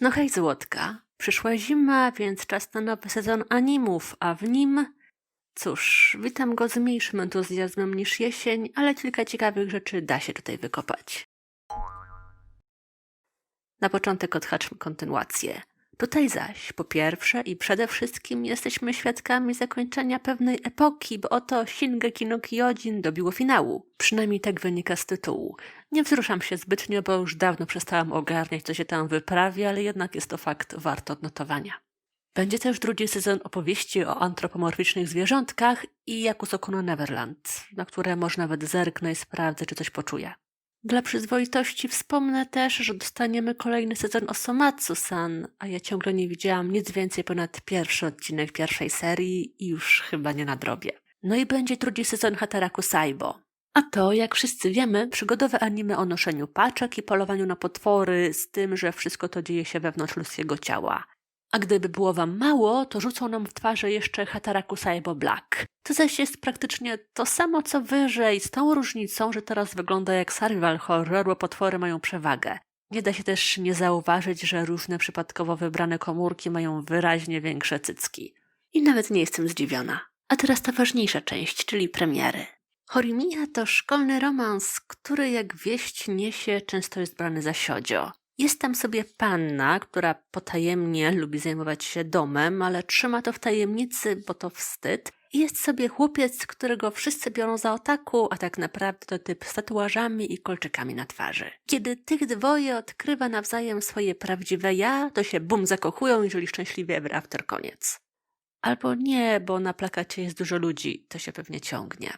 No hej złotka, przyszła zima, więc czas na nowy sezon animów, a w nim... Cóż, witam go z mniejszym entuzjazmem niż jesień, ale kilka ciekawych rzeczy da się tutaj wykopać. Na początek odhaczmy kontynuację. Tutaj zaś, po pierwsze i przede wszystkim jesteśmy świadkami zakończenia pewnej epoki, bo oto Shingeki no Kyojin dobiło finału. Przynajmniej tak wynika z tytułu. Nie wzruszam się zbytnio, bo już dawno przestałam ogarniać, co się tam wyprawia, ale jednak jest to fakt wart odnotowania. Będzie też drugi sezon opowieści o antropomorficznych zwierzątkach i Yakusoku no Neverland, na które można nawet zerknę i sprawdzę, czy coś poczuję. Dla przyzwoitości wspomnę też, że dostaniemy kolejny sezon o Somatsu-san, a ja ciągle nie widziałam nic więcej ponad pierwszy odcinek pierwszej serii i już chyba nie nadrobię. No i będzie drugi sezon Hataraku Saibo. A to, jak wszyscy wiemy, przygodowe anime o noszeniu paczek i polowaniu na potwory, z tym, że wszystko to dzieje się wewnątrz ludzkiego ciała. A gdyby było wam mało, to rzucą nam w twarze jeszcze Hataraku Saibo Black. To zaś jest praktycznie to samo co wyżej, z tą różnicą, że teraz wygląda jak survival horror, bo potwory mają przewagę. Nie da się też nie zauważyć, że różne przypadkowo wybrane komórki mają wyraźnie większe cycki. I nawet nie jestem zdziwiona. A teraz ta ważniejsza część, czyli premiery. Horimiya to szkolny romans, który jak wieść niesie, często jest brany za siodzio. Jest tam sobie panna, która potajemnie lubi zajmować się domem, ale trzyma to w tajemnicy, bo to wstyd. I jest sobie chłopiec, którego wszyscy biorą za otaku, a tak naprawdę to typ z tatuażami i kolczykami na twarzy. Kiedy tych dwoje odkrywa nawzajem swoje prawdziwe ja, to się bum zakochują i szczęśliwie ever after koniec. Albo nie, bo na plakacie jest dużo ludzi, to się pewnie ciągnie.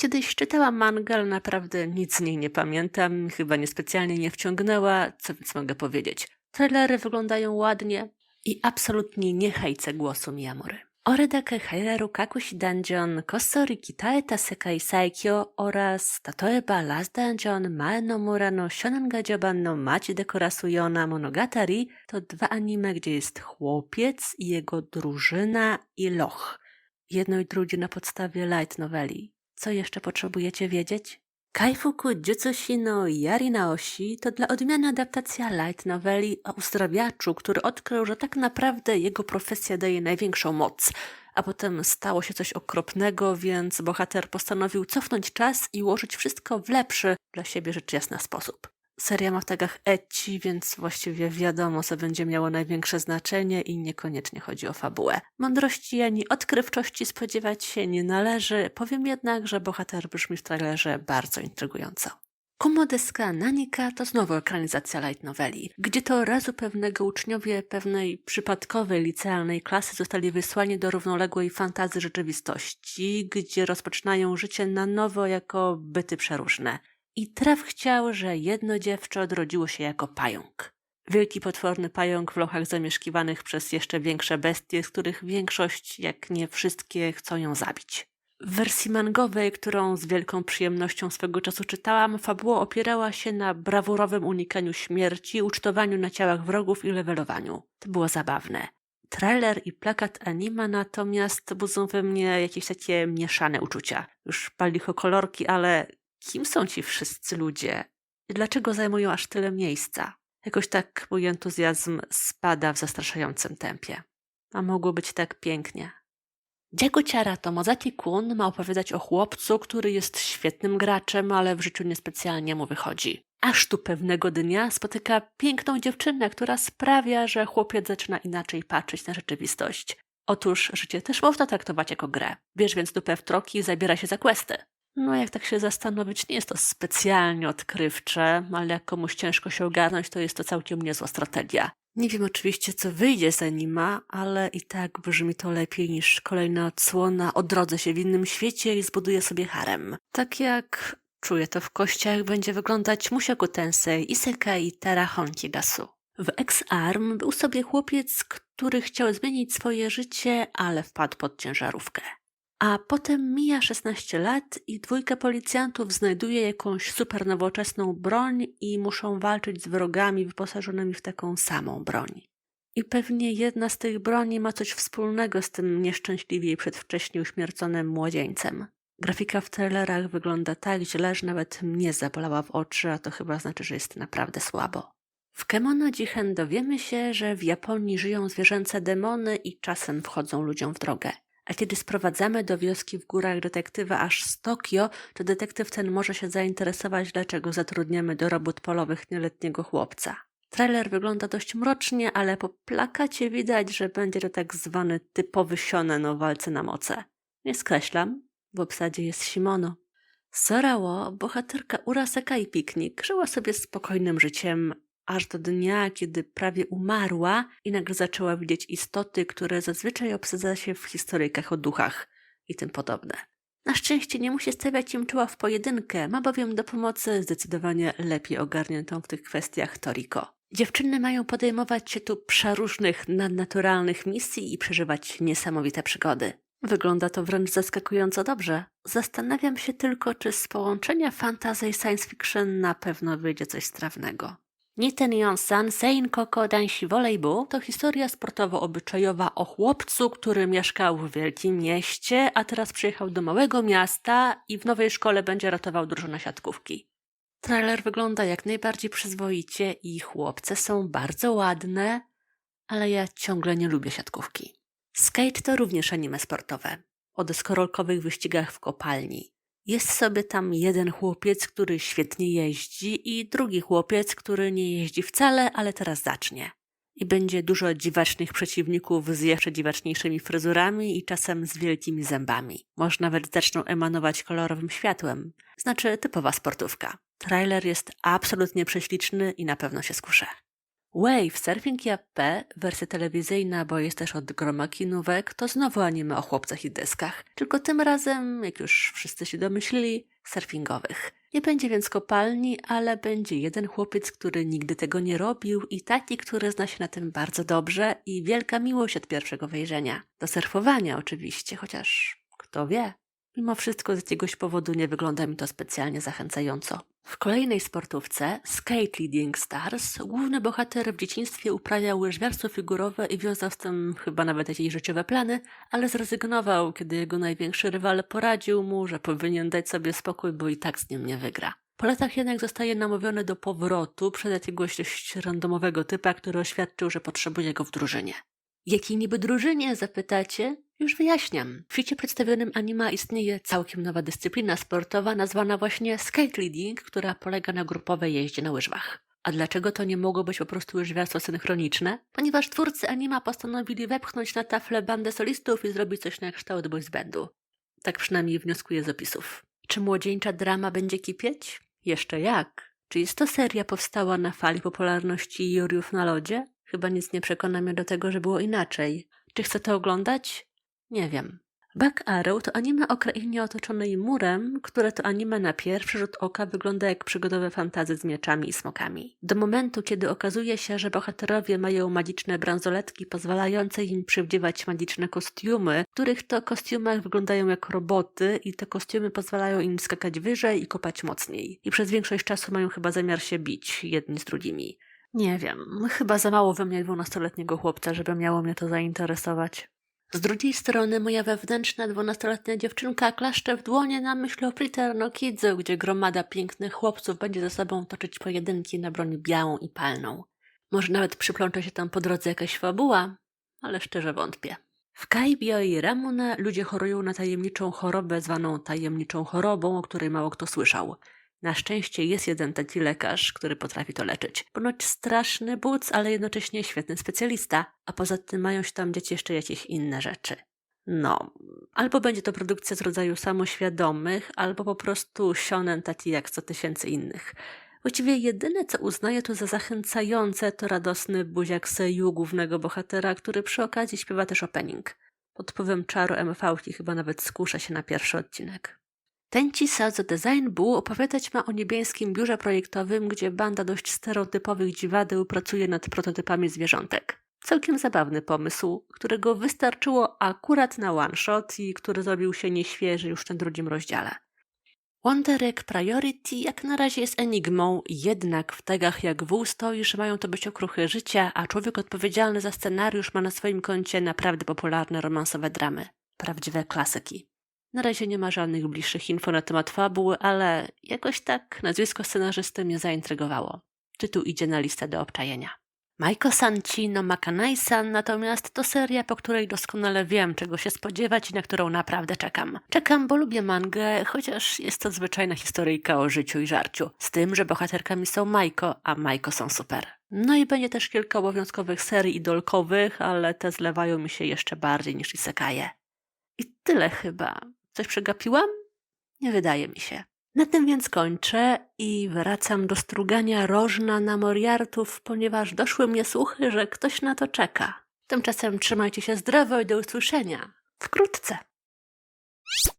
Kiedyś czytałam mangę, ale naprawdę nic z niej nie pamiętam, chyba niespecjalnie nie wciągnęła, co więc mogę powiedzieć. Trailery wyglądają ładnie i absolutnie nie hejcę głosu Miyamory. Oredake Heireru Kakushi Dungeon, Kosori Kitaeta Sekai Saikyo oraz Tatoeba Last Dungeon, Mae no Mura no Shonen Gajoban no Machi Dekorasuyona Monogatari to dwa anime, gdzie jest chłopiec i jego drużyna i loch. Jedno i drugie na podstawie light noveli. Co jeszcze potrzebujecie wiedzieć? Kaifuku Jutsushi no Yari Naoshi to dla odmiany adaptacja light noveli o uzdrawiaczu, który odkrył, że tak naprawdę jego profesja daje największą moc, a potem stało się coś okropnego, więc bohater postanowił cofnąć czas i ułożyć wszystko w lepszy dla siebie rzecz jasna sposób. Seria ma w tagach ecci, więc właściwie wiadomo, co będzie miało największe znaczenie i niekoniecznie chodzi o fabułę. Mądrości ani odkrywczości spodziewać się nie należy, powiem jednak, że bohater brzmi w trailerze bardzo intrygująco. Komodeska Nanika to znowu ekranizacja light noveli, gdzie to razu pewnego uczniowie pewnej przypadkowej licealnej klasy zostali wysłani do równoległej fantazy rzeczywistości, gdzie rozpoczynają życie na nowo jako byty przeróżne. I traf chciał, że jedno dziewczę odrodziło się jako pająk. Wielki potworny pająk w lochach zamieszkiwanych przez jeszcze większe bestie, z których większość, jak nie wszystkie, chcą ją zabić. W wersji mangowej, którą z wielką przyjemnością swego czasu czytałam, fabuła opierała się na brawurowym unikaniu śmierci, ucztowaniu na ciałach wrogów i levelowaniu. To było zabawne. Trailer i plakat anima natomiast budzą we mnie jakieś takie mieszane uczucia. Już palicho kolorki, ale kim są ci wszyscy ludzie? I dlaczego zajmują aż tyle miejsca? Jakoś tak mój entuzjazm spada w zastraszającym tempie. A mogło być tak pięknie. Dziakuciara to Mozaki Kun ma opowiadać o chłopcu, który jest świetnym graczem, ale w życiu niespecjalnie mu wychodzi. Aż tu pewnego dnia spotyka piękną dziewczynę, która sprawia, że chłopiec zaczyna inaczej patrzeć na rzeczywistość. Otóż życie też można traktować jako grę. Bierz więc dupę w troki i zabiera się za questy. No, jak tak się zastanowić, nie jest to specjalnie odkrywcze, ale jak komuś ciężko się ogarnąć, to jest to całkiem niezła strategia. Nie wiem oczywiście, co wyjdzie z anima, ale i tak brzmi to lepiej niż kolejna odsłona odrodzę się w innym świecie i zbuduję sobie harem. Tak jak czuję to w kościach, będzie wyglądać Mushoku Tensei Isekai Tara Honkigasu. W X-Arm był sobie chłopiec, który chciał zmienić swoje życie, ale wpadł pod ciężarówkę. A potem mija 16 lat i dwójka policjantów znajduje jakąś super nowoczesną broń i muszą walczyć z wrogami wyposażonymi w taką samą broń. I pewnie jedna z tych broni ma coś wspólnego z tym nieszczęśliwie i przedwcześnie uśmierconym młodzieńcem. Grafika w trailerach wygląda tak źle, że nawet mnie zabolała w oczy, a to chyba znaczy, że jest naprawdę słabo. W Kemono Jihen dowiemy się, że w Japonii żyją zwierzęce demony i czasem wchodzą ludziom w drogę. A kiedy sprowadzamy do wioski w górach detektywa aż z Tokio, to detektyw ten może się zainteresować, dlaczego zatrudniamy do robót polowych nieletniego chłopca. Trailer wygląda dość mrocznie, ale po plakacie widać, że będzie to tak zwany typowy shonen o walce na moce. Nie skreślam, w obsadzie jest Shimono. Sorało, bohaterka Uraseka i Piknik, żyła sobie spokojnym życiem, aż do dnia, kiedy prawie umarła i nagle zaczęła widzieć istoty, które zazwyczaj obsadza się w historyjkach o duchach i tym podobne. Na szczęście nie musi stawiać im czoła w pojedynkę, ma bowiem do pomocy zdecydowanie lepiej ogarniętą w tych kwestiach Toriko. Dziewczyny mają podejmować się tu przeróżnych nadnaturalnych misji i przeżywać niesamowite przygody. Wygląda to wręcz zaskakująco dobrze. Zastanawiam się tylko, czy z połączenia fantasy i science fiction na pewno wyjdzie coś strawnego. Niten Yon-san Sein Koko Danshi Volleyball to historia sportowo-obyczajowa o chłopcu, który mieszkał w wielkim mieście, a teraz przyjechał do małego miasta i w nowej szkole będzie ratował drużynę siatkówki. Trailer wygląda jak najbardziej przyzwoicie i chłopce są bardzo ładne, ale ja ciągle nie lubię siatkówki. Skate to również anime sportowe, o deskorolkowych wyścigach w kopalni. Jest sobie tam jeden chłopiec, który świetnie jeździ i drugi chłopiec, który nie jeździ wcale, ale teraz zacznie. I będzie dużo dziwacznych przeciwników z jeszcze dziwaczniejszymi fryzurami i czasem z wielkimi zębami. Może nawet zaczną emanować kolorowym światłem. Znaczy typowa sportówka. Trailer jest absolutnie prześliczny i na pewno się skuszę. Wave Surfing P, wersja telewizyjna, bo jest też od groma kinówek, to znowu anime o chłopcach i deskach. Tylko tym razem, jak już wszyscy się domyślili, surfingowych. Nie będzie więc kopalni, ale będzie jeden chłopiec, który nigdy tego nie robił i taki, który zna się na tym bardzo dobrze i wielka miłość od pierwszego wejrzenia. Do surfowania oczywiście, chociaż kto wie. Mimo wszystko z jakiegoś powodu nie wygląda mi to specjalnie zachęcająco. W kolejnej sportówce, Skate Leading Stars, główny bohater w dzieciństwie uprawiał łyżwiarstwo figurowe i wiązał z tym chyba nawet jakieś życiowe plany, ale zrezygnował, kiedy jego największy rywal poradził mu, że powinien dać sobie spokój, bo i tak z nim nie wygra. Po latach jednak zostaje namówiony do powrotu przez jakiegoś dość randomowego typa, który oświadczył, że potrzebuje go w drużynie. Jakiej niby drużynie, zapytacie? Już wyjaśniam. W świecie przedstawionym anima istnieje całkiem nowa dyscyplina sportowa nazwana właśnie skate leading, która polega na grupowej jeździe na łyżwach. A dlaczego to nie mogło być po prostu łyżwiarstwo synchroniczne? Ponieważ twórcy anima postanowili wepchnąć na taflę bandę solistów i zrobić coś na kształt boys. Tak przynajmniej wnioskuję z opisów. Czy młodzieńcza drama będzie kipieć? Jeszcze jak. Czy jest to seria powstała na fali popularności Juriów na lodzie? Chyba nic nie przekona mnie do tego, że było inaczej. Czy chcę to oglądać? Nie wiem. Back Arrow to anime o krainie otoczonej murem, które to anime na pierwszy rzut oka wygląda jak przygodowe fantazy z mieczami i smokami. Do momentu, kiedy okazuje się, że bohaterowie mają magiczne bransoletki pozwalające im przywdziewać magiczne kostiumy, których to kostiumach wyglądają jak roboty i te kostiumy pozwalają im skakać wyżej i kopać mocniej. I przez większość czasu mają chyba zamiar się bić jedni z drugimi. Nie wiem, chyba za mało we mnie dwunastoletniego chłopca, żeby miało mnie to zainteresować. Z drugiej strony moja wewnętrzna dwunastoletnia dziewczynka klaszcze w dłonie na myśl o Fritter no Kidzu, gdzie gromada pięknych chłopców będzie ze sobą toczyć pojedynki na broń białą i palną. Może nawet przyplącze się tam po drodze jakaś fabuła, ale szczerze wątpię. W Kaibio i Ramuna ludzie chorują na tajemniczą chorobę zwaną tajemniczą chorobą, o której mało kto słyszał. Na szczęście jest jeden taki lekarz, który potrafi to leczyć. Ponoć straszny buc, ale jednocześnie świetny specjalista, a poza tym mają się tam dzieci jeszcze jakieś inne rzeczy. No, albo będzie to produkcja z rodzaju samoświadomych, albo po prostu shonen taki jak 100 tysięcy innych. Właściwie jedyne, co uznaję tu za zachęcające, to radosny buziak Seju, głównego bohatera, który przy okazji śpiewa też opening. Pod wpływem czaru MV chyba nawet skusza się na pierwszy odcinek. Tenchi Sazo Design Bull opowiadać ma o niebieskim biurze projektowym, gdzie banda dość stereotypowych dziwadeł pracuje nad prototypami zwierzątek. Całkiem zabawny pomysł, którego wystarczyło akurat na one shot i który zrobił się nieświeży już tym drugim rozdziale. Wonder Egg Priority jak na razie jest enigmą, jednak w tegach jak wół że mają to być okruchy życia, a człowiek odpowiedzialny za scenariusz ma na swoim koncie naprawdę popularne romansowe dramy. Prawdziwe klasyki. Na razie nie ma żadnych bliższych info na temat fabuły, ale jakoś tak nazwisko scenarzysty mnie zaintrygowało. Tytuł idzie na listę do obczajenia. Maiko Sancino Makanai-san natomiast to seria, po której doskonale wiem, czego się spodziewać i na którą naprawdę czekam. Czekam, bo lubię mangę, chociaż jest to zwyczajna historyjka o życiu i żarciu. Z tym, że bohaterkami są Majko, a Majko są super. No i będzie też kilka obowiązkowych serii idolkowych, ale te zlewają mi się jeszcze bardziej niż Isekaje. I tyle chyba. Coś przegapiłam? Nie wydaje mi się. Na tym więc kończę i wracam do strugania rożna na Moriartów, ponieważ doszły mnie słuchy, że ktoś na to czeka. Tymczasem trzymajcie się zdrowo i do usłyszenia. Wkrótce.